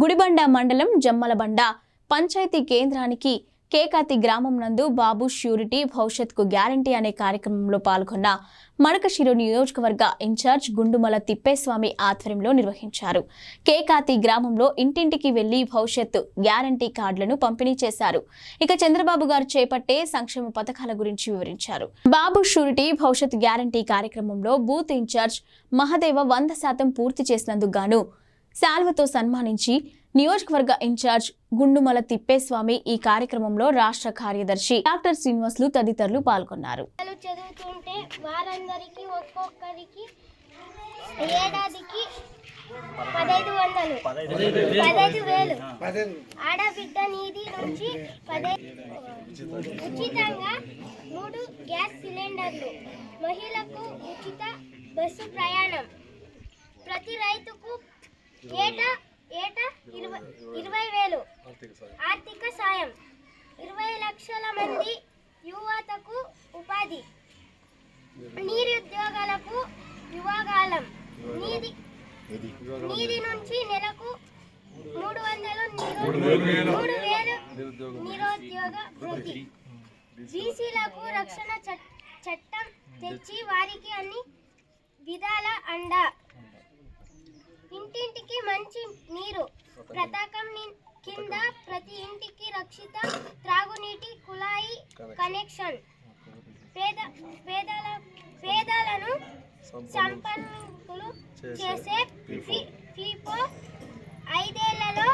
గుడిబండ మండలం జమ్మలబండ. పంచాయతీ కేంద్రానికి కేకాతి గ్రామం నందు బాబు ష్యూరిటీ భవిష్యత్కు గ్యారంటీ అనే కార్యక్రమంలో పాల్గొన్న మడకశిరు నియోజకవర్గ ఇన్ఛార్జ్ గుండుమల తిప్పేస్వామి ఆధ్వర్యంలో నిర్వహించారు. కేకాతి గ్రామంలో ఇంటింటికి వెళ్ళి భవిష్యత్తు గ్యారంటీ కార్డులను పంపిణీ చేశారు. ఇక చంద్రబాబు గారు చేపట్టే సంక్షేమ పథకాల గురించి వివరించారు. బాబు షూరిటీ భవిష్యత్ గ్యారంటీ కార్యక్రమంలో బూత్ ఇన్ఛార్జ్ మహదేవ వంద శాతం పూర్తి చేసినందుకు గాను శాల్వతో సన్మానించి నియోజకవర్గ ఇన్ఛార్జ్ గుండుమల తిప్పేస్వామి ఈ కార్యక్రమంలో రాష్ట్ర కార్యదర్శి డాక్టర్ శ్రీనివాసులు తదితరులు పాల్గొన్నారు. చదువుతుంటే వారందరికీ ఒక్కొక్కరికి ఏడాదికి పదహైదు వందలు. పదహైదు వేలు. ఆడబిడ్డ నిధి నుంచి ఉచితంగా మూడు గ్యాస్ సిలిండర్లు. మహిళకు ఉచిత బస్సు ప్రయాణం. ఏటా ఏటా? ఇరవై ఇరవై వేలు. ఆర్థిక సాయం. ఇరవై లక్షల మంది యువతకు ఉపాధి. నిరుద్యోగాలకు యువగాలం. నీది నీది నుంచి నెలకు మూడు వందలు మూడు వేలు నిరుద్యోగ వృద్ధి. బీసీలకు రక్షణ చట్టం తెచ్చి వారికి అన్ని విధాల అండ. మంచి నీరు. ని- కింద ప్రతి ఇంటికి రక్షిత త్రాగునీటి కుళాయి కనెక్షన్. పేద పేదల పేదలను సంపన్నులు చేసే ఫీపో ఐదేళ్ళలో